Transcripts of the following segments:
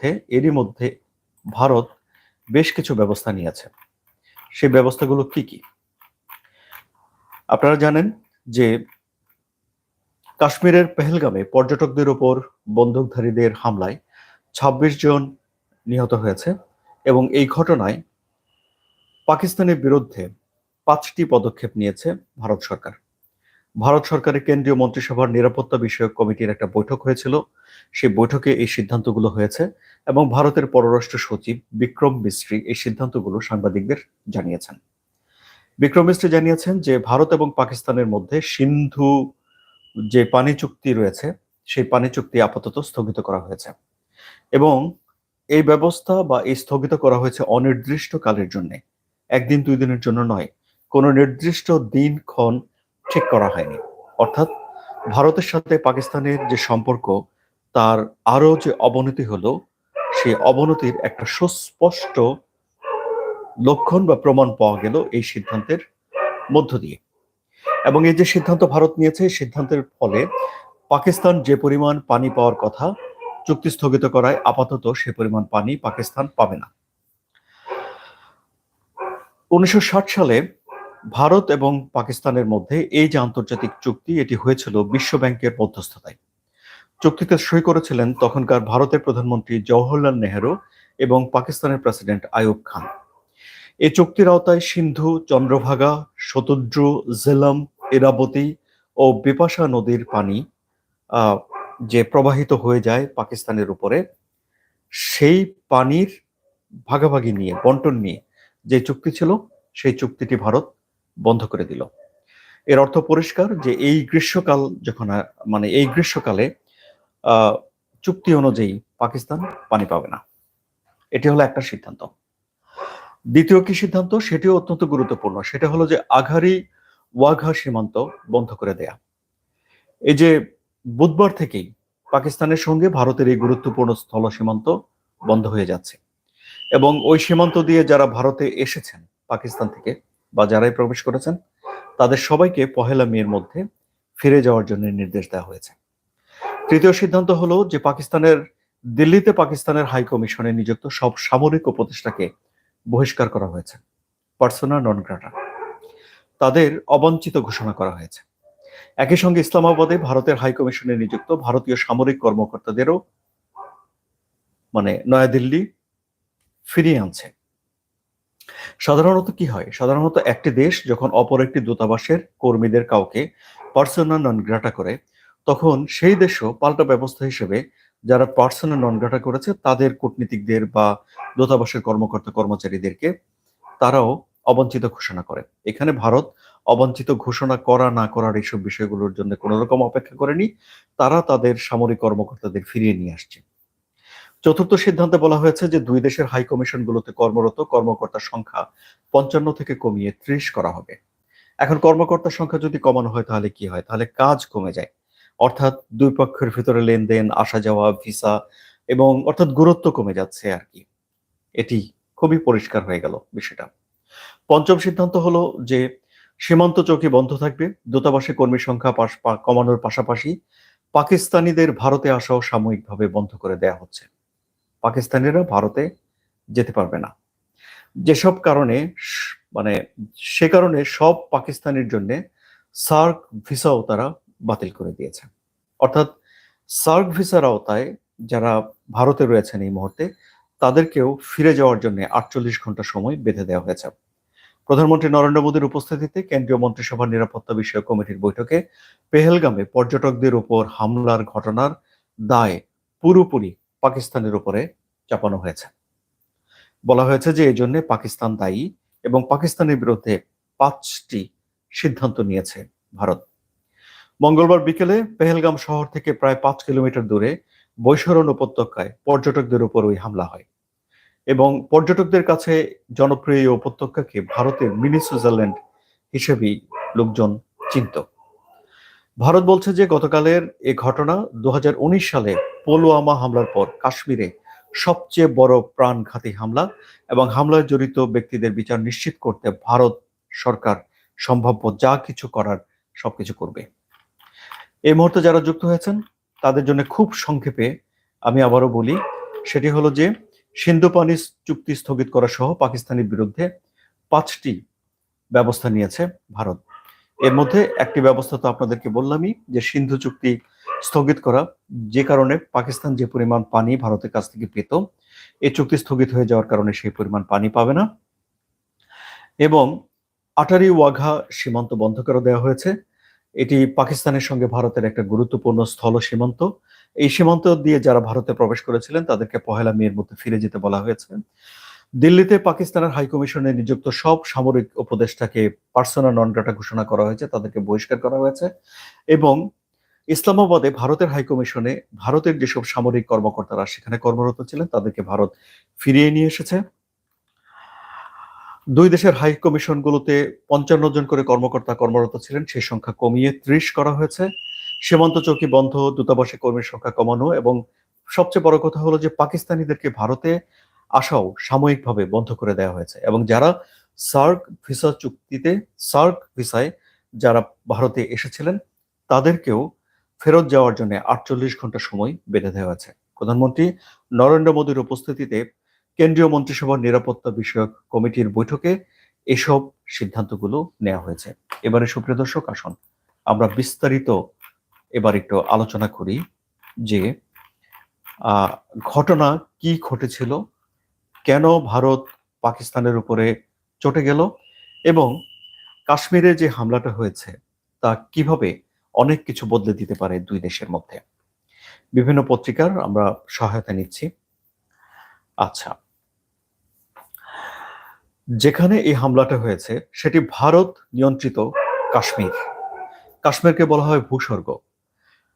মধ্যে, এরই মধ্যে ভারত বেশ কিছু ব্যবস্থা নিয়েছে। সেই ব্যবস্থাগুলো কি কি? আপনারা জানেন যে কাশ্মীরের পেহেলগামে পর্যটকদের ওপর বন্দুকধারীদের হামলায় ২৬ জন নিহত হয়েছে এবং এই ঘটনায় পাকিস্তানের বিরুদ্ধে পাঁচটি পদক্ষেপ নিয়েছে ভারত সরকার। ভারত সরকারের কেন্দ্রীয় মন্ত্রিসভার নিরাপত্তা বিষয়ক কমিটির একটা বৈঠক হয়েছিল। সেই বৈঠকে এই সিদ্ধান্তগুলো হয়েছে এবং ভারতের পররাষ্ট্র সচিব বিক্রম মিস্ত্রি এই সিদ্ধান্তগুলো সাংবাদিকদের জানিয়েছেন। বিক্রম মিস্ত্রি জানিয়েছেন যে, ভারত এবং পাকিস্তানের মধ্যে সিন্ধু যে পানি চুক্তি রয়েছে, সেই পানি চুক্তি আপাতত স্থগিত করা হয়েছে এবং এই ব্যবস্থা বা এই স্থগিত করা হয়েছে অনির্দিষ্ট কালের জন্য। একদিন দুই দিনের জন্য নয়, কোনো নির্দিষ্ট দিনক্ষণ ঠিক করা হয়নি। অর্থাৎ ভারতের সাথে পাকিস্তানের যে সম্পর্ক, তার আরও যে অবনতি হলো সেই অবনতির একটা সুস্পষ্ট লক্ষণ বা প্রমাণ পাওয়া গেল এই সিদ্ধান্তের মধ্য দিয়ে। এবং এই যে সিদ্ধান্ত ভারত নিয়েছে সিদ্ধান্তের ফলে পাকিস্তান যে পরিমাণ পানি পাওয়ার কথা চুক্তি স্থগিত করায় আপাতত সে পরিমাণ পানি পাকিস্তান পাবে না। উনিশশো ষাট সালে ভারত এবং পাকিস্তানের মধ্যে এই যে আন্তর্জাতিক চুক্তি, এটি হয়েছিল বিশ্ব ব্যাংকের মধ্যস্থতায়। চুক্তিতে সই করেছিলেন তখনকার ভারতের প্রধানমন্ত্রী জওহরলাল নেহেরু এবং পাকিস্তানের প্রেসিডেন্ট আয়ুব খান। এই চুক্তির আওতায় সিন্ধু, চন্দ্রভাগা, শতদ্রু, জেলাম ইরাবতী ও বিপাশা নদীর পানি যে প্রবাহিত হয়ে যায় পাকিস্তানের উপরে, সেই পানির ভাগাভাগি নিয়ে, বন্টন নিয়ে যে চুক্তি ছিল, সেই চুক্তিটি ভারত বন্ধ করে দিল। এর অর্থ পরিষ্কার যে এই গ্রীষ্মকাল যখন মানে এই গ্রীষ্মকালে চুক্তি অনুযায়ী পাকিস্তান পানি পাবে না। এটি হলো একটা সিদ্ধান্ত। দ্বিতীয় কি সিদ্ধান্ত? সেটিও অত্যন্ত গুরুত্বপূর্ণ। সেটা হলো যে আঘারি ওয়াঘা সীমান্ত বন্ধ করে দেয়া। এই যে বুধবার থেকেই পাকিস্তানের সঙ্গে ভারতের এই গুরুত্বপূর্ণ স্থল সীমান্ত বন্ধ হয়ে যাচ্ছে। এবং ওই সীমান্ত দিয়ে যারা ভারতে এসেছেন পাকিস্তান থেকে বা যারাই প্রবেশ করেছেন, তাদের সবাইকে পহেলা মের মধ্যে ফিরে যাওয়ার জন্য নির্দেশ দেওয়া হয়েছে। তৃতীয় সিদ্ধান্ত হলো যে পাকিস্তানের, দিল্লিতে পাকিস্তানের হাই কমিশনে নিযুক্ত সব সামরিক উপদেষ্টাকে বহিষ্কার করা হয়েছে, পার্সোনা নন গ্রাটা। তাদের অবাঞ্ছিত ঘোষণা করা হয়েছে। একই সঙ্গে ইসলামাবাদে ভারতের হাই কমিশনে নিযুক্ত ভারতীয় সামরিক কর্মকর্তাদেরও মানে নয়াদিল্লি ফিরিয়ে আনছে। সাধারণত কি হয়? সাধারণত একটি দেশ যখন অপর একটি দূতাবাসের কর্মীদের কাউকে পার্সোনা নন গ্রাটা করে, তখন সেই দেশও পাল্টা ব্যবস্থা হিসেবে যারা পার্সোনা নন গ্রাটা করেছে, তাদের কূটনীতিকদের বা দূতাবাসের কর্মকর্তা কর্মচারীদেরকে তারাও অবাঞ্ছিত ঘোষণা করে। এখানে ভারত অবাঞ্ছিত ঘোষণা করা না করার এইসব বিষয়গুলোর জন্য কোনো রকম অপেক্ষা করেনি। তারা তাদের সামরিক কর্মকর্তাদের ফিরিয়ে নিয়ে আসছে। চতুর্থ সিদ্ধান্তে বলা হয়েছে যে দুই দেশের হাই কমিশনগুলোতে কর্মরত কর্মকর্তার সংখ্যা পঞ্চান্ন থেকে কমিয়ে ত্রিশ করা হবে। এখন কর্মকর্তার সংখ্যা যদি কমানো হয় তাহলে কি হয়? তাহলে কাজ কমে যায়। অর্থাৎ দুই পক্ষের ভিতরে লেনদেন, আসা যাওয়া, ভিসা এবং অর্থাৎ গুরুত্ব কমে যাচ্ছে আর কি। এটি খুবই পরিষ্কার হয়ে গেল বিষয়টা। পঞ্চম সিদ্ধান্ত হলো যে সীমান্ত চৌকি বন্ধ থাকবে। দূতাবাসে কর্মী সংখ্যা কমানোর পাশাপাশি পাকিস্তানিদের ভারতে আসাও সাময়িকভাবে বন্ধ করে দেয়া হচ্ছে। পাকিস্তানিরা ভারতে যেতে পারবে না। যেসব কারণে মানে সে কারণে সব পাকিস্তানের জন্য সার্ক ভিসাও তারা বাতিল করে দিয়েছে। অর্থাৎ সার্ক ভিসার আওতায় যারা ভারতে রয়েছেন এই মুহূর্তে, তাদেরকেও ফিরে যাওয়ার জন্য আটচল্লিশ ঘণ্টা সময় বেঁধে দেওয়া হয়েছে। প্রধানমন্ত্রী নরেন্দ্র মোদীর উপস্থিতিতে কেন্দ্রীয় মন্ত্রিসভার নিরাপত্তা বিষয়ক কমিটির বৈঠকে পেহেলগামে পর্যটকদের উপর হামলার ঘটনার দায় পুরোপুরি পাকিস্তানের উপরে চাপানো হয়েছে। বলা হয়েছে যে এই জন্য পাকিস্তান দায়ী এবং পাকিস্তানের বিরুদ্ধে পাঁচটি সিদ্ধান্ত নিয়েছে ভারত। মঙ্গলবার বিকেলে পেহেলগাম শহর থেকে প্রায় পাঁচ কিলোমিটার দূরে বৈশরণ উপত্যকায় পর্যটকদের উপর ওই হামলা হয় এবং পর্যটকদের কাছে জনপ্রিয় উপত্যকাকে ভারতের মিনি সুইজারল্যান্ড হিসেবেই লোকজন চিনত। ভারত বলছে যে গতকালের এ ঘটনা দু হাজার উনিশ সালে পুলওয়ামা হামলার পর কাশ্মীরে সবচেয়ে বড় প্রাণঘাতী হামলা এবং হামলায় জড়িত ব্যক্তিদের বিচার নিশ্চিত করতে ভারত সরকার সম্ভাব্য যা কিছু করার সবকিছু করবে। এই মুহূর্তে যারা যুক্ত হয়েছেন, তাদের জন্য খুব সংক্ষেপে আমি আবারও বলি, সেটি হলো যে সিন্ধু পানি চুক্তি স্থগিত করা সহ পাকিস্তানের বিরুদ্ধে পাঁচটি ব্যবস্থা নিয়েছে ভারত। এর মধ্যে একটি ব্যবস্থা তো আপনাদেরকে বললামই, যে সিন্ধু চুক্তি স্থগিত করা, যে কারণে পাকিস্তান যে পরিমাণ পানি ভারতের কাছ থেকে পেত এই চুক্তি স্থগিত হয়ে যাওয়ার কারণে সেই পরিমাণ পানি পাবে না। এবং আটারি ওয়াঘা সীমান্ত বন্ধ করে দেওয়া হয়েছে। এটি পাকিস্তানের সঙ্গে ভারতের একটা গুরুত্বপূর্ণ স্থল সীমান্ত। এই সীমান্ত দিয়ে যারা ভারতে প্রবেশ করেছিলেন, তাদেরকে পহেলা মেয়ের মধ্যে ফিরে যেতে বলা হয়েছে। দিল্লিতে পাকিস্তানের হাইকমিশনে নিযুক্ত সব সামরিক উপদেষ্টাকে পার্সোনা নন গ্রাটা ঘোষণা করা হয়েছে, তাদেরকে বহিষ্কার করা হয়েছে এবং ইসলামাবাদে ভারতের হাইকমিশনে ভারতের যেসব সামরিক কর্মকর্তারা সেখানে কর্মরত ছিলেন, তাদেরকে ভারত ফিরিয়ে নিয়ে এসেছে। দুই দেশের হাই কমিশনগুলোতে পঞ্চান্ন জন করে কর্মকর্তা কর্মরত ছিলেন, সেই সংখ্যা কমিয়ে ত্রিশ করা হয়েছে। সীমান্ত চৌকি বন্ধ, দূতাবাসে কর্মীর সংখ্যা কমানো এবং সবচেয়ে বড় কথা হলো যে পাকিস্তানিদেরকে ভারতে আসাও সাময়িকভাবে বন্ধ করে দেওয়া হয়েছে এবং যারা সার্ক ভিসা চুক্তিতে, সার্ক ভিসায় যারা ভারতে এসেছিলেন, তাদেরকেও ফেরত যাওয়ার জন্য আটচল্লিশ ঘণ্টা সময় বেঁধে দেওয়া হয়েছে। প্রধানমন্ত্রী নরেন্দ্র মোদীর উপস্থিতিতে কেন্দ্রীয় মন্ত্রিসভার নিরাপত্তা বিষয়ক কমিটির বৈঠকে এসব সিদ্ধান্তগুলো নেওয়া হয়েছে। এবারে সুপ্রিয় দর্শক, আসুন আমরা বিস্তারিত এবার একটু আলোচনা করি যে ঘটনা কি ঘটেছিল কেন ভারত পাকিস্তানের উপরে চটে গেল এবং কাশ্মীরে যে হামলাটা হয়েছে, তা কীভাবে অনেক কিছু বদলে দিতে পারে দুই দেশের মধ্যে? বিভিন্ন পত্রিকার আমরা সহায়তা নিচ্ছি। আচ্ছা। যেখানে এই হামলাটা হয়েছে, সেটি ভারত নিয়ন্ত্রিত কাশ্মীর। কাশ্মীরকে বলা হয় ভূস্বর্গ।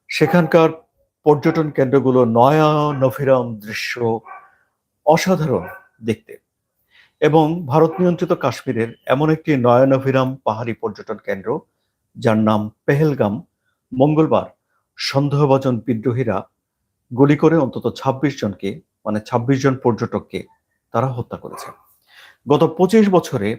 সেখানকার পর্যটন কেন্দ্রগুলো নয়া নফিরাম দৃশ্য অসাধারণ দেখতে। এবং ভারত নিয়ন্ত্রিত কাশ্মীরের এমন একটি নয়নভিরাম পাহাড়ি পর্যটন কেন্দ্র, যার নাম পেহেলগাম, মঙ্গলবার সন্দেহভাজন বিদ্রোহীরা গুলি করে অন্তত ২৬ জনকে মানে ২৬ জন পর্যটককে তারা হত্যা করেছে। গত পঁচিশ বছরে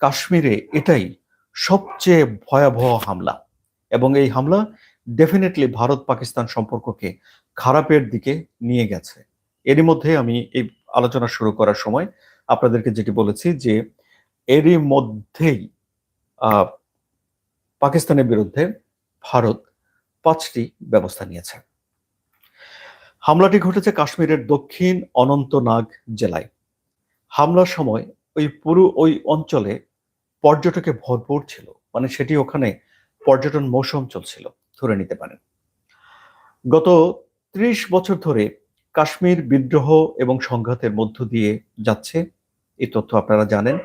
কাশ্মীরে এটাই সবচেয়ে ভয়াবহ হামলা এবং এই হামলা ডেফিনেটলি ভারত পাকিস্তান সম্পর্ককে খারাপের দিকে নিয়ে গেছে। এরই মধ্যে আমি এই আলোচনা শুরু করার সময় আপনাদেরকে যেটি বলেছি যে এরই মধ্যেই পাকিস্তানের বিরুদ্ধে ভারত পাঁচটি ব্যবস্থা নিয়েছে। হামলাটি ঘটেছে কাশ্মীরের দক্ষিণ অনন্তনাগ জেলায়। হামলার সময় ওই পুরো ওই অঞ্চলে পর্যটকে ভরপুর ছিল মানে সেটি ওখানে পর্যটন মৌসুম চলছিল, ধরে নিতে পারেন। গত ত্রিশ বছর ধরে কাশ্মীর বিদ্রোহ এবং সংঘাতের মধ্য দিয়ে যাচ্ছে এই তথ্য আপনারা জানেন।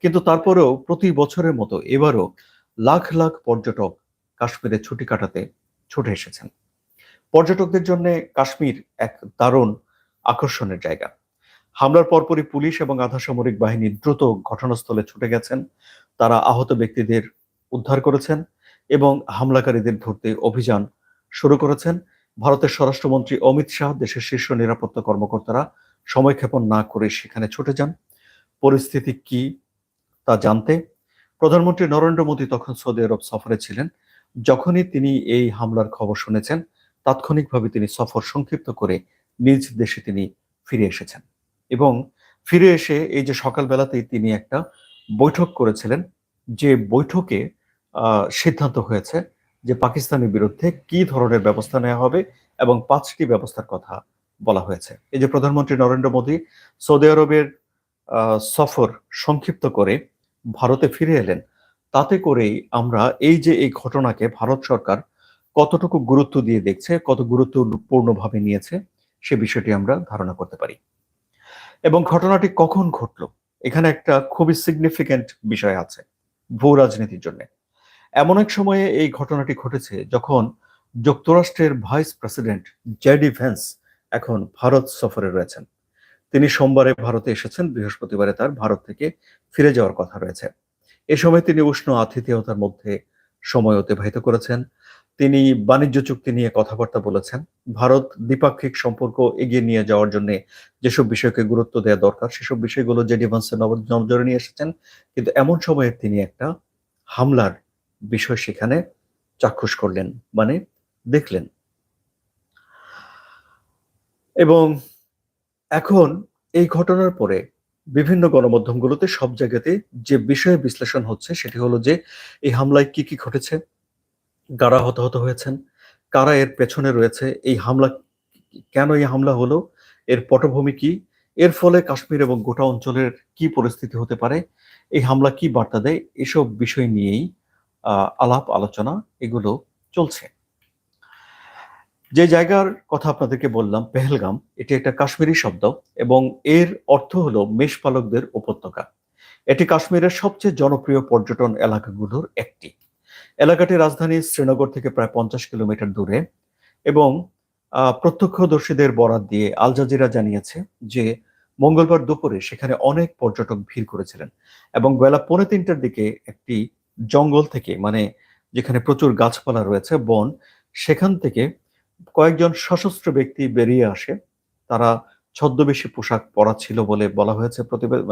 কিন্তু তারপরেও প্রতি বছরের মতো এবারও লাখ লাখ পর্যটক কাশ্মীরে ছুটি কাটাতে ছুটে এসেছেন। পর্যটকদের জন্য কাশ্মীর এক দারুণ আকর্ষণের জায়গা। হামলার পরপরই পুলিশ এবং আধা সামরিক বাহিনী দ্রুত ঘটনাস্থলে ছুটে গেছেন। তারা আহত ব্যক্তিদের উদ্ধার করেছেন এবং হামলাকারীদের ধরতে অভিযান শুরু করেছেন। ভারতের স্বরাষ্ট্রমন্ত্রী অমিত শাহ দেশের শীর্ষ নিরাপত্তা কর্মকর্তারা সময়ক্ষেপণ না করে সেখানে ছুটে যান। পরিস্থিতি কি তা জানতে প্রধানমন্ত্রী নরেন্দ্র মোদী তখন সৌদি আরব সফরে ছিলেন। যখনই তিনি এই হামলার খবর শুনেছেন, তাৎক্ষণিকভাবে তিনি সফর সংক্ষিপ্ত করে নিজ দেশে তিনি ফিরে এসেছেন এবং ফিরে এসে এই যে সকালবেলাতেই তিনি একটা বৈঠক করেছিলেন, যে বৈঠকে সিদ্ধান্ত হয়েছে যে পাকিস্তানের বিরুদ্ধে কি ধরনের ব্যবস্থা নেওয়া হবে এবং পাঁচটি ব্যবস্থার কথা বলা হয়েছে। এই যে প্রধানমন্ত্রী নরেন্দ্র মোদী সৌদি আরবের সফর সংক্ষিপ্ত করে ভারতে ফিরে এলেন। তাতে করেই আমরা এই যে এই ঘটনাকে ভারত সরকার কতটুকু গুরুত্ব দিয়ে দেখছে, কত গুরুত্বপূর্ণভাবে নিয়েছে, সে বিষয়টি আমরা ধারণা করতে পারি। এবং ঘটনাটি কখন ঘটলো, এখানে একটা খুবই সিগনিফিক্যান্ট বিষয় আছে ভূ রাজনীতির জন্য। এমন এক সময়ে এই ঘটনাটি ঘটেছে যখন যুক্তরাষ্ট্রের ভাইস প্রেসিডেন্ট জেডি ভ্যান্স এখন ভারত সফরে রয়েছেন। তিনি সোমবারে ভারতে এসেছেন, বৃহস্পতিবারে তার ভারত থেকে ফিরে যাওয়ার কথা রয়েছে। এ সময় তিনি উষ্ণ আতিথেয়তার মধ্যে সময় অতিবাহিত করেছেন। তিনি বাণিজ্য চুক্তি নিয়ে কথাবার্তা বলেছেন। ভারত দ্বিপাক্ষিক সম্পর্ক এগিয়ে নিয়ে যাওয়ার জন্য যেসব বিষয়কে গুরুত্ব দেওয়া দরকার, সেসব বিষয়গুলো জেডি ভান্সের নজরে নিয়ে এসেছেন। কিন্তু এমন সময়ে তিনি একটা হামলার বিষয় সেখানে চাক্ষুষ করলেন মানে দেখলেন। এবং এখন এই ঘটনার পরে বিভিন্ন গণমাধ্যমগুলোতে সব জায়গাতে যে বিষয়ে বিশ্লেষণ হচ্ছে সেটি হলো যে, এই হামলায় কি কি ঘটেছে, কারা হতাহত হয়েছেন, কারা এর পেছনে রয়েছে, এই হামলা কেন এই হামলা হলো, এর পটভূমি কি, এর ফলে কাশ্মীর এবং গোটা অঞ্চলের কি পরিস্থিতি হতে পারে, এই হামলা কি বার্তা দেয়, এসব বিষয় নিয়েই আলাপ, আলোচনা, এগুলো চলছে। যে জায়গার কথা আপনাদেরকে বললাম, পেহেলগাম, এটি একটা কাশ্মীরি শব্দ এবং এর অর্থ হলো মেষপালকদের উপত্যকা। এটি কাশ্মীরের সবচেয়ে জনপ্রিয় পর্যটন এলাকাগুলোর একটি। এলাকাটি রাজধানী শ্রীনগর থেকে প্রায় পঞ্চাশ কিলোমিটার দূরে এবং প্রত্যক্ষদর্শীদের বরাত দিয়ে আল জাজিরা জানিয়েছে যে মঙ্গলবার দুপুরে সেখানে অনেক পর্যটক ভিড় করেছিলেন এবং বেলা পৌনে তিনটার দিকে একটি জঙ্গল থেকে মানে যেখানে প্রচুর গাছপালা রয়েছে, বন, সেখান থেকে কয়েকজন সশস্ত্র ব্যক্তি বেরিয়ে আসে। তারা ছদ্মবেশী পোশাক পরা ছিল বলে বলা হয়েছে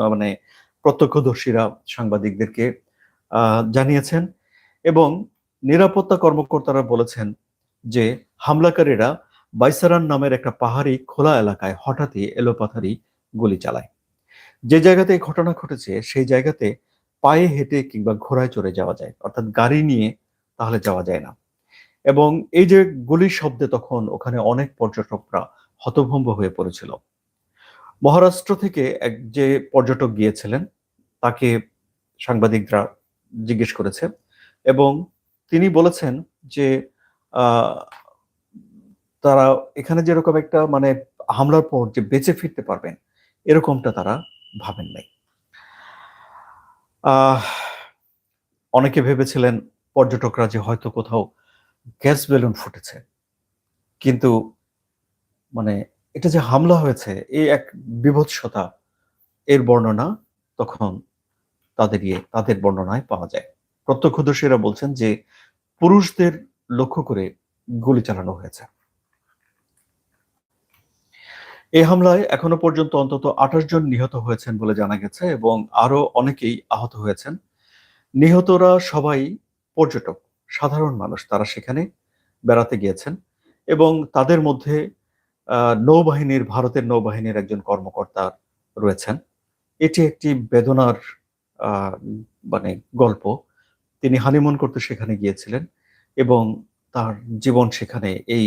মানে প্রত্যক্ষদর্শীরা, সাংবাদিকদেরকে জানিয়েছেন। এবং নিরাপত্তা কর্মকর্তারা বলেছেন যে, হামলাকারীরা বাইসারান নামের একটা পাহাড়ি খোলা এলাকায় হঠাৎই এলোপাথারি গুলি চালায়। যে জায়গাতে ঘটনা ঘটেছে, সেই জায়গাতে পায়ে হেঁটে কিংবা ঘোড়ায় চড়ে যাওয়া যায়, অর্থাৎ গাড়ি নিয়ে তাহলে যাওয়া যায় না। এবং এই যে গুলির শব্দে তখন ওখানে অনেক পর্যটকরা হতভম্ব হয়ে পড়েছিল। মহারাষ্ট্র থেকে এক যে পর্যটক গিয়েছিলেন, তাকে সাংবাদিকরা জিজ্ঞেস করেছে এবং তিনি বলেছেন যে তারা এখানে যেরকম একটা মানে হামলার পর যে বেঁচে ফিরতে পারবেন, এরকমটা তারা ভাবেন নাই। অনেকে ভেবেছিলেন পর্যটকরা যে হয়তো কোথাও গ্যাস বেলুন ফুটেছে। কিন্তু মানে এটা যে হামলা হয়েছে, এই এক বিভৎসতা, এর বর্ণনা তখন তাদের ইয়ে তাদের বর্ণনায় পাওয়া যায়। প্রত্যক্ষদর্শীরা বলছেন যে পুরুষদের লক্ষ্য করে গুলি চালানো হয়েছে। এই হামলায় এখনও পর্যন্ত অন্তত আঠাশ জন নিহত হয়েছেন বলে জানা গেছে এবং আরও অনেকেই আহত হয়েছেন। নিহতরা সবাই পর্যটক, সাধারণ মানুষ, তারা সেখানে বেড়াতে গিয়েছেন এবং তাদের মধ্যে নৌবাহিনীর, ভারতের নৌবাহিনীর একজন কর্মকর্তা রয়েছেন। এটি একটি বেদনার মানে গল্প। তিনি হানিমুন করতে সেখানে গিয়েছিলেন এবং তার জীবন সেখানে এই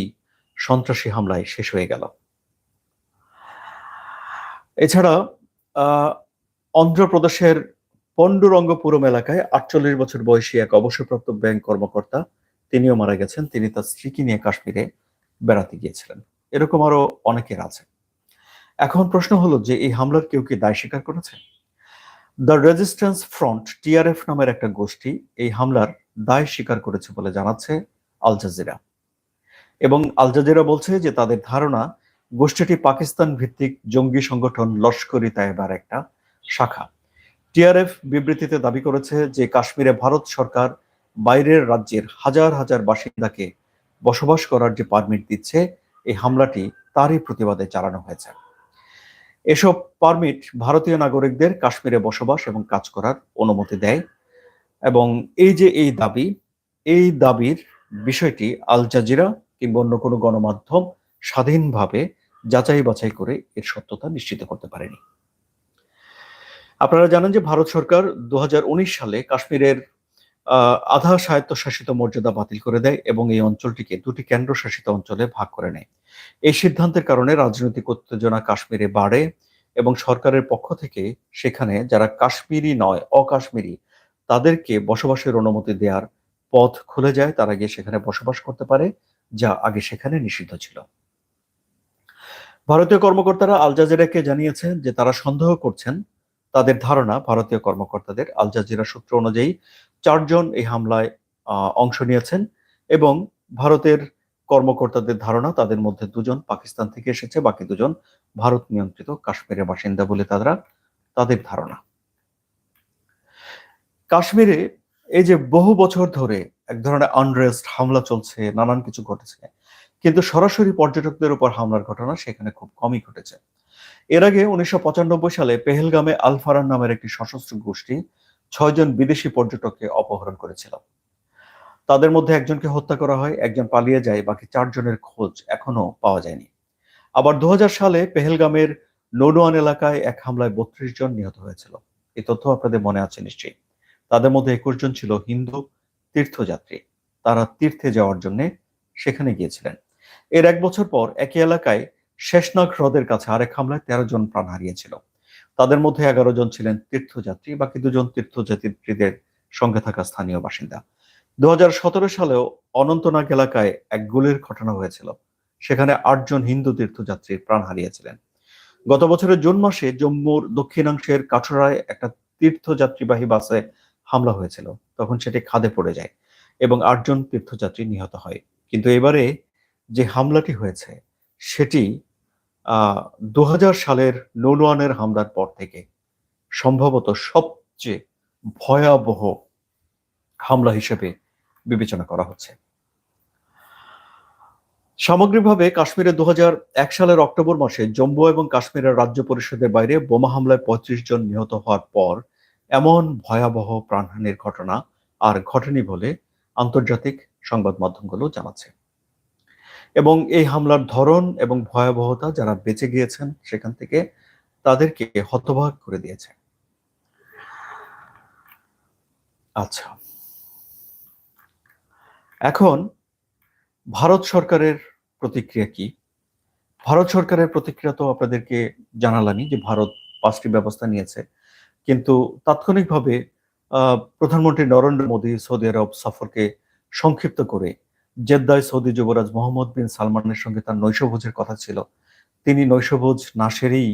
সন্ত্রাসী হামলায় শেষ হয়ে গেল। এছাড়া অন্ধ্রপ্রদেশের পণ্ডুরঙ্গপুরম এলাকায় আটচল্লিশ বছর বয়সী এক অবসরপ্রাপ্ত ব্যাংক কর্মকর্তা, তিনিও মারা গেছেন। তিনি তার স্ত্রীকে নিয়ে কাশ্মীরে বেড়াতে গিয়েছিলেন। এরকম আরও অনেকের আছে। এখন প্রশ্ন হলো যে, এই হামলার কেউ কি দায় স্বীকার করেছে? দ্য রেজিস্ট্যান্স ফ্রন্ট টিআরএফ নামের একটা গোষ্ঠী এই হামলার দায় স্বীকার করেছে বলে জানাচ্ছে আল জাজিরা। এবং আল জাজিরা বলছে যে, তাদের ধারণা গোষ্ঠীটি পাকিস্তান ভিত্তিক জঙ্গি সংগঠন লস্করি তাইবার একটা শাখা। টিআরএফ বিবৃতিতে দাবি করেছে যে, কাশ্মীরে ভারত সরকার বাইরের রাজ্যের হাজার হাজার বাসিন্দাকে বসবাস করার যে পারমিট দিচ্ছে, এই হামলাটি তারই প্রতিবাদে চালানো হয়েছে। এসব পারমিট ভারতীয় নাগরিকদের কাশ্মীরে বসবাস এবং কাজ করার অনুমতি দেয় এবং এই যে এই দাবি, এই দাবির বিষয়টি আল জাজিরা কিংবা অন্য কোনো গণমাধ্যম স্বাধীনভাবে যাচাই বাছাই করে এর সত্যতা নিশ্চিত করতে পারেনি। আপনারা জানেন যে ভারত সরকার দু হাজার উনিশ সালে কাশ্মীরের আধা স্বায়ত্তশাসিত মর্যাদা বাতিল করে দেয় এবং এই অঞ্চলটিকে দুটি কেন্দ্রশাসিত অঞ্চলে ভাগ করে নেয়। এই সিদ্ধান্তের কারণে রাজনৈতিক উত্তেজনা কাশ্মীরে বাড়ে এবং সরকারের পক্ষ থেকে সেখানে যারা কাশ্মীরি নয়, অকাশ্মীরি, তাদেরকে বসবাসের অনুমতি দেওয়ার পথ খুলে যায়। তারা গিয়ে সেখানে বসবাস করতে পারে, যা আগে সেখানে নিষিদ্ধ ছিল। ভারতীয় কর্মকর্তারা আল জাজিরাকে জানিয়েছেন যে তারা সন্দেহ করছেন তাদের ধারণা ভারতীয় কর্মকর্তাদের, আল জাজিরা সূত্র অনুযায়ী চারজন এই হামলায় অংশ নিয়েছেন এবং ভারতের কর্মকর্তাদের ধারণা তাদের মধ্যে দুজন পাকিস্তান থেকে এসেছে, বাকি দুজন ভারত নিয়ন্ত্রিত, কাশ্মীরের বাসিন্দা বলে তারা তাদের ধারণা। কাশ্মীরে এই যে বহু বছর ধরে এক ধরনের আনরেস্ট হামলা চলছে, নানান কিছু ঘটেছে কিন্তু সরাসরি পর্যটকদের উপর হামলার ঘটনা সেখানে খুব কমই ঘটেছে। এর আগে উনিশশো পঁচানব্বই সালে পেহেলগামে আলফারান নামের একটি সশস্ত্র গোষ্ঠী ছয়জন বিদেশি পর্যটককে অপহরণ করেছিল। তাদের মধ্যে একজনকে হত্যা করা হয়, একজন পালিয়ে যায়, বাকি চারজনের খোঁজ এখনও পাওয়া যায়নি। আবার দু হাজার সালে পেহেলগামের নৌডোয়ান এলাকায় এক হামলায় বত্রিশ জন নিহত হয়েছিল। এই তথ্য আপনাদের মনে আছে নিশ্চয়ই। তাদের মধ্যে একুশ জন ছিল হিন্দু তীর্থযাত্রী। তারা তীর্থে যাওয়ার জন্য সেখানে গিয়েছিলেন। এর এক বছর পর একই এলাকায় শেষনাগ হ্রদের কাছে আরেক হামলায় তেরো জন প্রাণ হারিয়েছিল। তাদের মধ্যে এগারো জন ছিলেন তীর্থযাত্রী, বাকি দুজন তীর্থযাত্রীদের সঙ্গে থাকা স্থানীয় বাসিন্দা। দু সালেও অনন্তনাগ এলাকায় এক গুলির ঘটনা হয়েছিল। সেখানে আটজন হিন্দু তীর্থযাত্রী প্রাণ হারিয়েছিলেন। গত বছরের জুন মাসে জম্মুর দক্ষিণাংশের কাঠড়ায় একটা তীর্থযাত্রীবাহী বাসে হামলা হয়েছিল। তখন সেটি খাদে পড়ে যায় এবং আটজন তীর্থযাত্রী নিহত হয়। কিন্তু এবারে যে হামলাটি হয়েছে, সেটি দু হাজার সালের নৌলোয়ানের হামলার পর থেকে সম্ভবত সবচেয়ে ভয়াবহ হামলা হিসেবে বিবেচনা করা হচ্ছে। সামগ্রিকভাবে কাশ্মীরে দু এক সালের অক্টোবর মাসে জম্মু এবং কাশ্মীরের রাজ্য পরিষদের বাইরে বোমা হামলায় পঁয়ত্রিশ জন নিহত হওয়ার পর এমন ভয়াবহ প্রাণহানির ঘটনা আর ঘটেনি বলে আন্তর্জাতিক সংবাদ মাধ্যমগুলো জানাচ্ছে। এবং এই হামলার ধরন এবং ভয়াবহতা যারা বেঁচে গিয়েছেন সেখান থেকে তাদেরকে হতবাক করে দিয়েছে। আচ্ছা। এখন ভারত সরকারের প্রতিক্রিয়া কি? ভারত সরকারের প্রতিক্রিয়া তো আপনাদেরকে জানালানি যে ভারত পাঁচটি ব্যবস্থা নিয়েছে। কিন্তু তাৎক্ষণিকভাবে প্রধানমন্ত্রী নরেন্দ্র মোদী সৌদি আরব সফরকে সংক্ষিপ্ত করে জেদ্দায় সৌদি যুবরাজ মোহাম্মদ বিন সালমানের সঙ্গে তার নৈশভোজের কথা ছিল। তিনি নৈশভোজ না সেরেই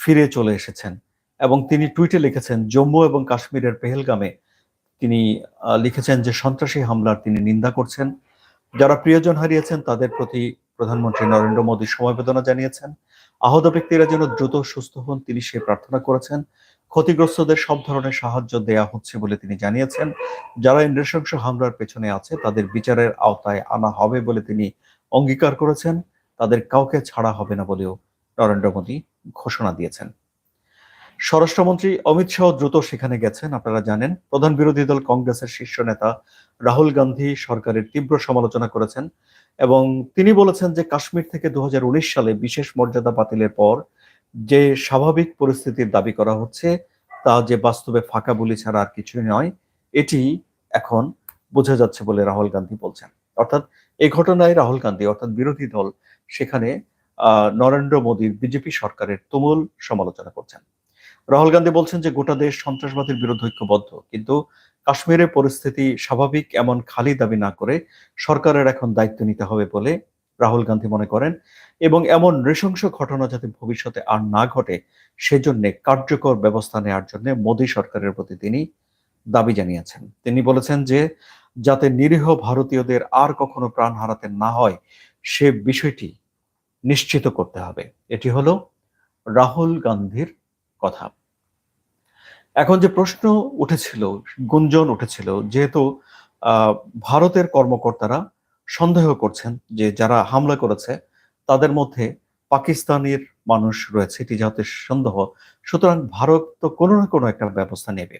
ফিরে চলে এসেছেন এবং তিনি টুইটে লিখেছেন, জম্মু এবং কাশ্মীরের পেহেলগামে তিনি লিখেছেন যে সন্ত্রাসী হামলার তিনি নিন্দা করছেন। যারা প্রিয়জন হারিয়েছেন তাদের প্রতি প্রধানমন্ত্রী নরেন্দ্র মোদী সমবেদনা জানিয়েছেন। আহত ব্যক্তিরা যেন দ্রুত সুস্থ হন তিনি সে প্রার্থনা করেছেন। ক্ষতিগ্রস্তদের সব ধরনের সাহায্য দেয়া হচ্ছে বলে তিনি জানিয়েছেন। যারা এই নৃশংস হামলার পেছনে আছে, তাদের বিচারের আওতায় আনা হবে বলে তিনি অঙ্গীকার করেছেন। তাদের কাউকে ছাড়া হবে না বলেও নরেন্দ্র মোদী ঘোষণা দিয়েছেন। স্বরাষ্ট্রমন্ত্রী অমিত শাহ দ্রুত সেখানে গেছেন, আপনারা জানেন। প্রধান বিরোধী দল কংগ্রেসের শীর্ষ নেতা রাহুল গান্ধী সরকারের তীব্র সমালোচনা করেছেন এবং তিনি বলেছেন যে কাশ্মীর থেকে দু হাজার উনিশ সালে বিশেষ মর্যাদা বাতিলের পর যে স্বাভাবিক পরিস্থিতির দাবি করা হচ্ছে, তা যে বাস্তবে ফাঁকা বলি ছাড়া আর কিছুই নয়, এটি এখন বোঝা যাচ্ছে বলে রাহুল গান্ধী বলছেন। অর্থাৎ এই ঘটনায় রাহুল গান্ধী, অর্থাৎ বিরোধী দল, সেখানে নরেন্দ্র মোদীর বিজেপি সরকারের তুমুল সমালোচনা করছেন। রাহুল গান্ধী বলছেন যে গোটা দেশ সন্ত্রাসবাদের বিরুদ্ধে ঐক্যবদ্ধ, কিন্তু কাশ্মীরের পরিস্থিতি স্বাভাবিক এমন খালি দাবি না করে সরকারের এখন দায়িত্ব নিতে হবে বলে রাহুল গান্ধী মনে করেন, এবং এমন নৃশংস ঘটনা যাতে ভবিষ্যতে আর না ঘটে, সেজন্য কার্যকর ব্যবস্থা নেওয়ার জন্য মোদী সরকারের প্রতি তিনি দাবি জানিয়েছেন। তিনি বলেছেন যে, যাতে নিরীহ ভারতীয়দের আর কখনো প্রাণ হারাতে না হয়, সে বিষয়টি নিশ্চিত করতে হবে। এটি হলো রাহুল গান্ধীর কথা। এখন যে প্রশ্ন উঠেছিল, গুঞ্জন উঠেছিল, যেহেতু ভারতের কর্মকর্তারা সন্দেহ করছেন যে যারা হামলা করেছে, তাদের মধ্যে পাকিস্তানের মানুষ রয়েছে। এটি যাতে সন্দেহ। সুতরাং ভারত তো কোনো না কোনো একটা ব্যবস্থা নেবে।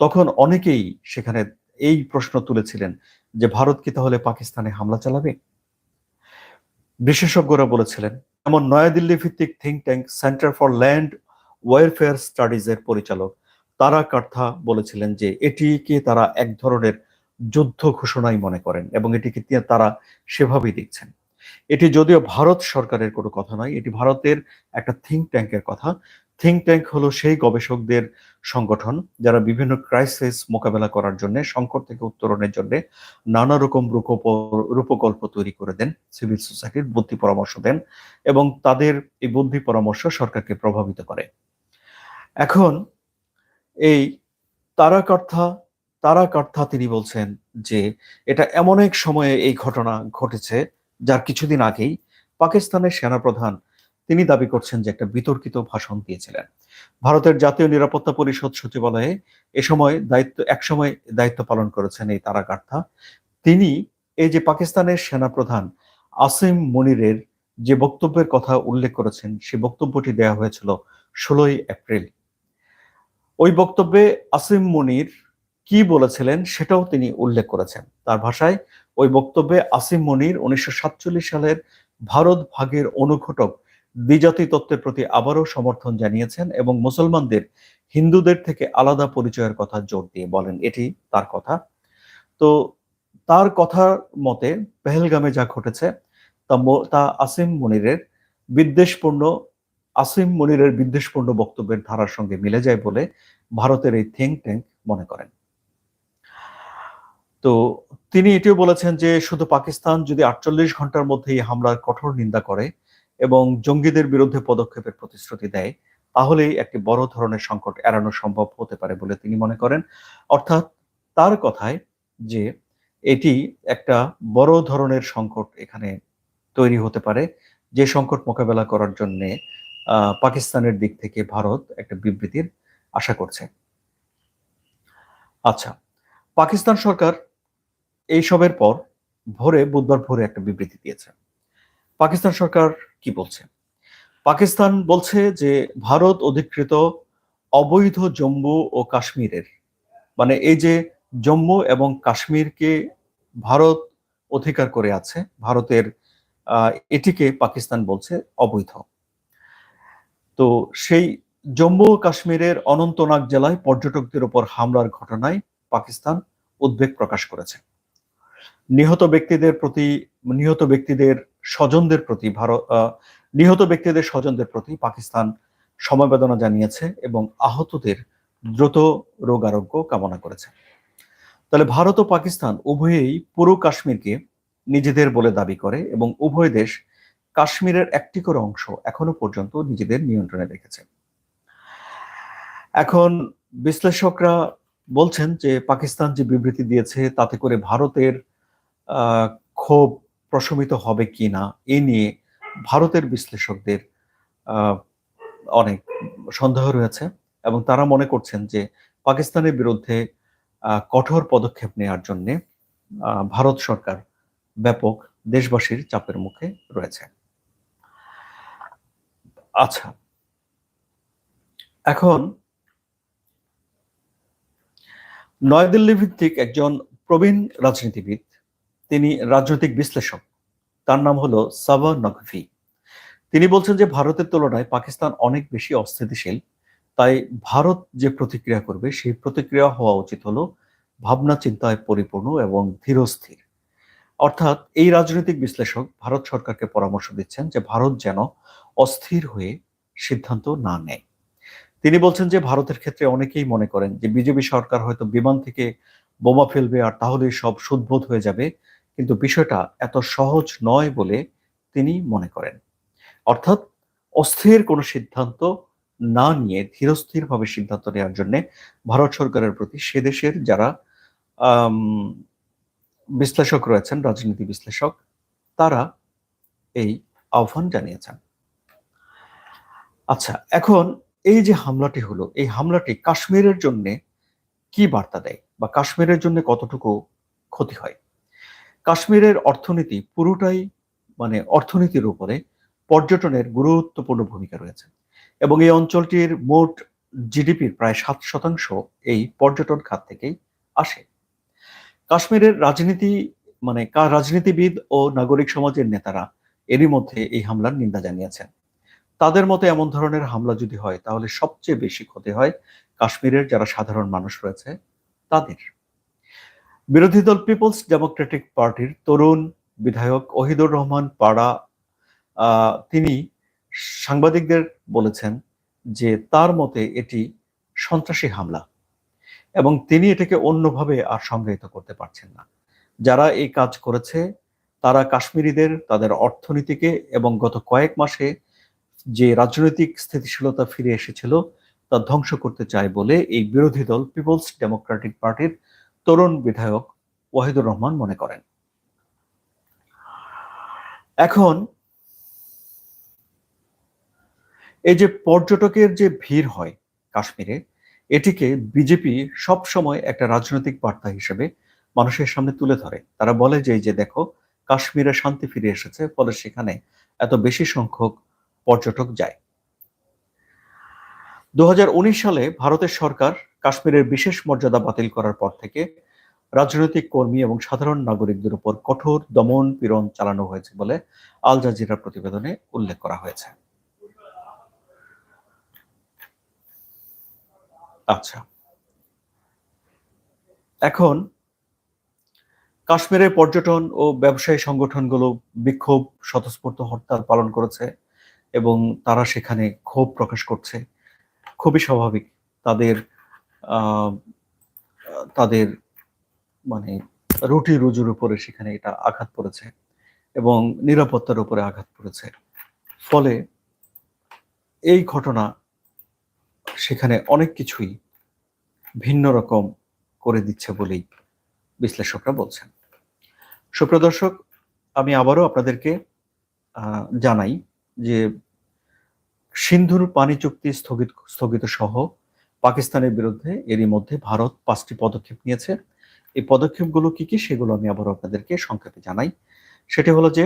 তখন অনেকেই সেখানে এই প্রশ্ন তুলেছিলেন যে, ভারত কি তাহলে পাকিস্তানে হামলা চালাবে? বিশেষজ্ঞরা বলেছিলেন, এমন নয়াদিল্লি ভিত্তিক think tank centre for land welfare studies এর পরিচালক তারা কার্থা বলেছিলেন যে এটিকে তারা এক ধরনের যুদ্ধ ঘোষণাই মনে করেন এবং এটিকে তারা সেভাবেই দেখছেন। এটি যদিও ভারত সরকারের কোনো কথা নয়, এটি ভারতের একটা থিঙ্ক ট্যাঙ্কের কথা। থিঙ্ক ট্যাঙ্ক হলো সেই গবেষকদের সংগঠন যারা বিভিন্ন ক্রাইসিস মোকাবেলা করার জন্য, সংকট থেকে উত্তরণের জন্য নানা রকম রূপকল্প তৈরি করে দেন সিভিল সোসাইটির বুদ্ধি পরামর্শ দেন এবং তাদের এই বুদ্ধি পরামর্শ সরকারকে প্রভাবিত করে। এখন এই তারাকার্থা তারাকার্থা তিনি বলছেন যে, এটা এমন এক সময়ে এই ঘটনা ঘটেছে যার কিছুদিন আগেই পাকিস্তানের সেনাপ্রধান তিনি দাবি করছেন যে একটা বিতর্কিত ভাষণ দিয়েছিলেন। ভারতের জাতীয় নিরাপত্তা পরিষদ সচিবালয়ে এ সময় দায়িত্ব, এক সময় দায়িত্ব পালন করেছেন এই তারাকার্থা তিনি এই যে পাকিস্তানের সেনাপ্রধান আসিম মনিরের যে বক্তব্যের কথা উল্লেখ করেছেন, সে বক্তব্যটি দেয়া হয়েছিল ষোলোই এপ্রিল। ওই বক্তব্যে আসিম মনির কি বলেছিলেন সেটাও তিনি উল্লেখ করেছেন। তার ভাষায় ওই বক্তব্যে আসিম মনির উনিশশো সাতচল্লিশ সালের ভারত ভাগের অনুঘটক দ্বিজাতি তত্ত্বের প্রতি আবারও সমর্থন জানিয়েছেন এবং মুসলমানদের হিন্দুদের থেকে আলাদা পরিচয়ের কথা জোর দিয়ে বলেন। এটি তার কথা। তো তার কথার মতে পেহেলগামে যা ঘটেছে তা তা আসিম মনিরের বিদ্বেষপূর্ণ, আসিম মনিরের বিদ্বেষপূর্ণ বক্তব্যের ধারার সঙ্গে মিলে যায় বলে ভারতের এই থিঙ্ক ট্যাঙ্ক মনে করেন। তো তিনি এটিও বলেছেন যে শুধু পাকিস্তান যদি আটচল্লিশ ঘণ্টার মধ্যে এই হামলার কঠোর নিন্দা করে এবং জঙ্গিদের বিরুদ্ধে পদক্ষেপের প্রতিশ্রুতি দেয়, তাহলেই একটি বড় ধরনের সংকট এড়ানো সম্ভব হতে পারে বলে তিনি মনে করেন। অর্থাৎ তার কথায় যে এটি একটা বড় ধরনের সংকট এখানে তৈরি হতে পারে, যে সংকট মোকাবেলা করার জন্য পাকিস্তানের দিক থেকে ভারত একটা বিবৃতির আশা করছে। আচ্ছা পাকিস্তান সরকার এইসবের পর ভোরে, বুধবার ভোরে একটা বিবৃতি দিয়েছে। পাকিস্তান সরকার কি বলছে? পাকিস্তান বলছে যে ভারত অধিকৃত অবৈধ জম্মু ও কাশ্মীরের মানে এই যে জম্মু এবং কাশ্মীরকে ভারত অধিকার করে আছে, ভারতের এটিকে পাকিস্তান বলছে অবৈধ। তো সেই জম্মু ও কাশ্মীরের অনন্তনাগ জেলায় পর্যটকদের উপর হামলার ঘটনায় পাকিস্তান উদ্বেগ প্রকাশ করেছে। নিহত ব্যক্তিদের প্রতি, নিহত ব্যক্তিদের স্বজনদের প্রতি, ভারত নিহত ব্যক্তিদের স্বজনদের প্রতি পাকিস্তান সমবেদনা জানিয়েছে এবং আহতদের দ্রুত রোগ আরোগ্য কামনা করেছে। তাহলে ভারত ও পাকিস্তান উভয়েই পুরো কাশ্মীরকে নিজেদের বলে দাবি করে এবং উভয় দেশ কাশ্মীরের একটি করে অংশ এখনও পর্যন্ত নিজেদের নিয়ন্ত্রণে রেখেছে। এখন বিশ্লেষকরা বলছেন যে পাকিস্তান যে বিবৃতি দিয়েছে তাতে করে ভারতের ক্ষোভ প্রশমিত হবে কিনা এ নিয়ে ভারতের বিশ্লেষকদের অনেক সন্দেহ রয়েছে এবং তারা মনে করছেন যে পাকিস্তানের বিরুদ্ধে কঠোর পদক্ষেপ নেওয়ার জন্য ভারত সরকার ব্যাপক দেশবাসীর চাপের মুখে রয়েছে। আচ্ছা। এখন নয়াদিল্লি ভিত্তিক একজন প্রবীণ রাজনীতিবিদ তিনি রাজনৈতিক বিশ্লেষক। তার নাম হলো সাবা নকভি। তিনি বলছেন যে, ভারতের তুলনায় পাকিস্তান অনেক বেশি অস্থিতিশীল, তাই ভারত যে প্রতিক্রিয়া করবে, সেই প্রতিক্রিয়া হওয়া উচিত হলো ভাবনা চিন্তায় পরিপূর্ণ এবং ধীরস্থির। অর্থাৎ এই রাজনৈতিক বিশ্লেষক ভারত সরকারকে পরামর্শ দিচ্ছেন যে, ভারত যেন অস্থির হয়ে সিদ্ধান্ত না নেয়। তিনি বলছেন যে, ভারতের ক্ষেত্রে অনেকেই মনে করেন যে, বিজেপি সরকার হয়তো বিমান থেকে বোমা ফেলবে আর তাহলে সব সুদবোধ হয়ে যাবে। কিন্তু বিষয়টা এত সহজ নয় বলে তিনি মনে করেন। অর্থাৎ অস্থির কোনো সিদ্ধান্ত না নিয়ে ধীরস্থিরভাবে সিদ্ধান্ত নেওয়ার জন্য ভারত সরকারের প্রতি সে দেশের যারা বিশ্লেষক রয়েছেন, রাজনীতি বিশ্লেষক, তারা এই আহ্বান জানিয়েছেন। আচ্ছা এখন এই যে হামলাটি হলো, এই হামলাটি কাশ্মীরের জন্য কি বার্তা দেয়? বা কাশ্মীরের জন্য কতটুকু ক্ষতি হয়? কাশ্মীরের অর্থনীতি পুরোটাই মানে অর্থনীতির উপরে পর্যটনের গুরুত্বপূর্ণ ভূমিকা রয়েছে এবং এই অঞ্চলটির মোট জিডিপির প্রায় সাত শতাংশ এই পর্যটন খাত থেকেই আসে। কাশ্মীরের রাজনীতি মানে রাজনীতিবিদ ও নাগরিক সমাজের নেতারা এরই মধ্যে এই হামলার নিন্দা জানিয়েছেন। তাদের মতে এমন ধরনের হামলা যদি হয় তাহলে সবচেয়ে বেশি ক্ষতি হয় কাশ্মীরের যারা সাধারণ মানুষ রয়েছে তাদের। বিরোধী দল পিপলস ডেমোক্রেটিক পার্টির তরুণ বিধায়ক ওহিদুর রহমান পাড়া তিনি সাংবাদিকদের বলেছেন যে তার মতে এটি সন্ত্রাসী হামলা এবং তিনি এটাকে অন্যভাবে আর সংজ্ঞায়িত করতে পারছেন না। যারা এই কাজ করেছে, তারা কাশ্মীরিদের, তাদের অর্থনীতিকে এবং গত কয়েক মাসে যে রাজনৈতিক স্থিতিশীলতা ফিরে এসেছিল, তা ধ্বংস করতে চায় বলে এই বিরোধী দল পিপলস ডেমোক্রেটিক পার্টির তরুণ বিধায়ক ওয়াহিদুর রহমান মনে করেন। এখন এই যে পর্যটকের যে ভিড় হয় কাশ্মীরে, এটিকে বিজেপি সব সময় একটা রাজনৈতিক বার্তা হিসেবে মানুষের সামনে তুলে ধরে। তারা বলে যে, এই যে দেখো, কাশ্মীরে শান্তি ফিরে এসেছে, ফলে সেখানে এত বেশি সংখ্যক পর্যটক যায়। দুহাজার উনিশ সালে ভারতের সরকার কাশ্মীরের বিশেষ মর্যাদা বাতিল করার পর থেকে রাজনৈতিক কর্মী এবং সাধারণ নাগরিকদের উপর কঠোর দমন পীড়ন চালানো হয়েছে বলে আল জাজিরা প্রতিবেদনে উল্লেখ করা হয়েছে। আচ্ছা। এখন কাশ্মীরের পর্যটন ও ব্যবসায়ী সংগঠনগুলো বিক্ষোভ, স্বতঃস্ফূর্ত হরতাল পালন করেছে এবং তারা সেখানে ক্ষোভ প্রকাশ করছে। খুবই স্বাভাবিক। তাদের তাদের মানে রুটি রুজুর উপরে সেখানে এটা আঘাত পড়েছে এবং নিরাপত্তার উপরে আঘাত পড়েছে। ফলে এই ঘটনা সেখানে অনেক কিছুই ভিন্ন রকম করে দিচ্ছে বলেই বিশ্লেষকরা বলছেন। সুপ্রিয় দর্শক, আমি আবারও আপনাদেরকে জানাই যে সিন্ধুর পানি চুক্তি স্থগিত স্থগিত সহ পাকিস্তানের বিরুদ্ধে এরই মধ্যে ভারত পাঁচটি পদক্ষেপ নিয়েছে। এই পদক্ষেপগুলো কি কি সেগুলো আমি আবার আপনাদেরকে সংক্ষেপে জানাই। সেটি হলো যে,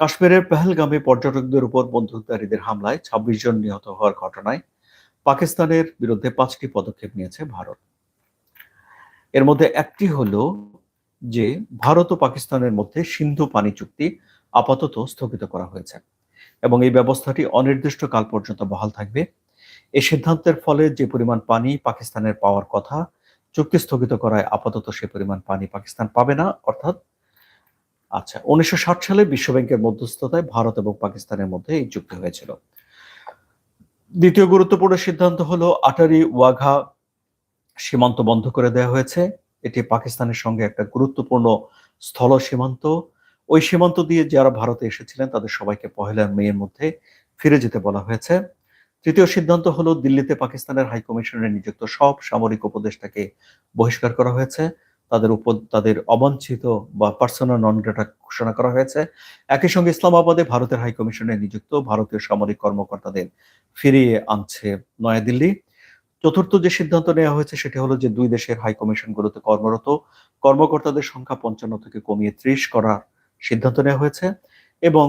কাশ্মীরের পেহেলগামে পর্যটকদের উপর বন্দুকধারীদের হামলায় ছাব্বিশ জন নিহত হওয়ার ঘটনায় পাকিস্তানের বিরুদ্ধে পাঁচটি পদক্ষেপ নিয়েছে ভারত। এর মধ্যে একটি হলো যে, ভারত ও পাকিস্তানের মধ্যে সিন্ধু পানি চুক্তি আপাতত স্থগিত করা হয়েছে এবং এই ব্যবস্থাটি অনির্দিষ্ট কাল পর্যন্ত বহাল থাকবে। এই সিদ্ধান্তের ফলে যে পরিমাণ পানি পাকিস্তানের পাওয়ার কথা চুক্তি স্থগিত করায় আপাতত সে পরিমাণ পানি পাকিস্তান পাবে না, অর্থাৎ আচ্ছা উনিশশো ষাট সালে বিশ্বব্যাংকের মধ্যস্থতায় ভারত এবং পাকিস্তানের মধ্যে এই চুক্তি হয়েছিল। দ্বিতীয় গুরুত্বপূর্ণ সিদ্ধান্ত হলো আটারি ওয়াঘা সীমান্ত বন্ধ করে দেওয়া হয়েছে। এটি পাকিস্তানের সঙ্গে একটা গুরুত্বপূর্ণ স্থল সীমান্ত। ওই সীমান্ত দিয়ে যারা ভারতে এসেছিলেন, তাদের সবাইকে পহেলা মেয়ের মধ্যে ফিরে যেতে বলা হয়েছে। তৃতীয় সিদ্ধান্ত হলো দিল্লিতে পাকিস্তানের হাই কমিশনের নিযুক্ত সব সামরিক উপদেষ্টাকে বহিষ্কার করা হয়েছে। তাদের উপর, তাদের অবাঞ্ছিত বা পার্সোনাল নন গ্রেটা ঘোষণা করা হয়েছে। একই সঙ্গে ইসলামাবাদে ভারতের হাই কমিশনে নিযুক্ত ভারতীয় সামরিক কর্মকর্তাদের ফিরিয়ে আনছে নয়াদিল্লি। চতুর্থ যে সিদ্ধান্ত নেওয়া হয়েছে সেটি হলো যে দুই দেশের হাই কমিশনগুলোতে কর্মরত, কর্মকর্তাদের সংখ্যা পঞ্চান্ন থেকে কমিয়ে ত্রিশ করার সিদ্ধান্ত নেওয়া হয়েছে। এবং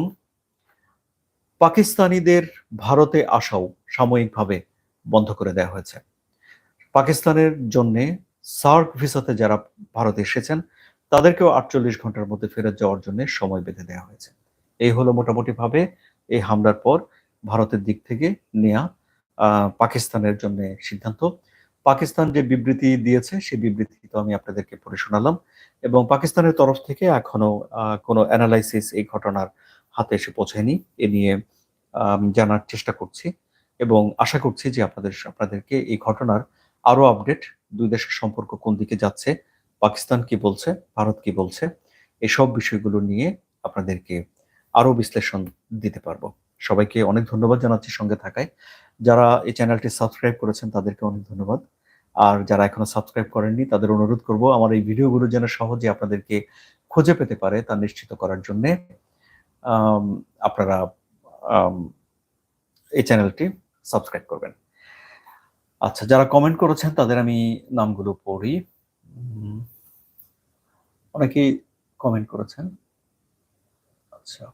পাকিস্তানিদের ভারতে আসাও সাময়িকভাবে বন্ধ করে দেওয়া হয়েছে। পাকিস্তানের জন্য সার্ক ভিসাতে যারা ভারতে এসেছেন, তাদেরকেও আটচল্লিশ ঘণ্টার মধ্যে ফেরত যাওয়ার জন্য সময় বেঁধে দেওয়া হয়েছে। এই হলো মোটামুটি ভাবে এই হামলার পর ভারতের দিক থেকে নেয়া পাকিস্তানের জন্য সিদ্ধান্ত। পাকিস্তান যে বিবৃতি দিয়েছে, সেই বিবৃতি তো আমি আপনাদেরকে পড়ে শোনালাম এবং পাকিস্তানের তরফ থেকে এখনও কোনো অ্যানালাইসিস এই ঘটনার হাতে এসে পৌঁছায়নি, এ নিয়ে জানার চেষ্টা করছি এবং আশা করছি যে আপনাদের, আপনাদেরকে এই ঘটনার আরও আপডেট দুই দেশের সম্পর্ক কোন দিকে যাচ্ছে, পাকিস্তান কি বলছে, ভারত কি বলছে, এসব বিষয়গুলো নিয়ে আপনাদেরকে আরও বিশ্লেষণ দিতে পারব। সবাইকে অনেক ধন্যবাদ জানাচ্ছি সঙ্গে থাকায়। যারা এই চ্যানেলটি সাবস্ক্রাইব করেছেন, তাদেরকে অনেক ধন্যবাদ। আর যারা এখনও সাবস্ক্রাইব করেননি, তাদের অনুরোধ করব, আমার এই ভিডিওগুলো যেন সহজে আপনাদেরকে খুঁজে পেতে পারে তা নিশ্চিত করার জন্য। আপনারা এই চ্যানেলটি সাবস্ক্রাইব করবেন। আচ্ছা যারা কমেন্ট করেছেন, তাদের আমি নামগুলো পড়ি। অনেকেই কমেন্ট করেছেন। আচ্ছা।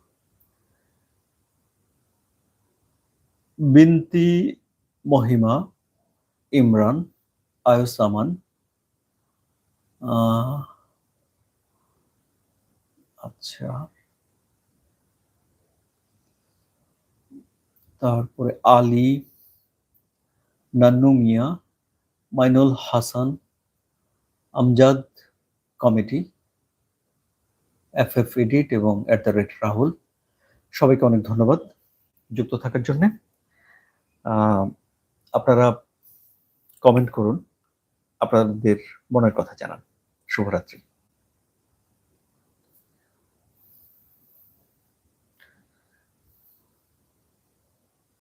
বিনতি মহিমা, ইমরান, আয়ুসামান আচ্ছা। তারপরে Ali Nannu Mia Mainul Hasan, Amjad committee F F edit এবং অ্যাট দ্য রেট রাহুল। সবাইকে অনেক ধন্যবাদ যুক্ত থাকার জন্য। আপনারা কমেন্ট করুন। আপনাদের মনের কথা জানান। শুভরাত্রি।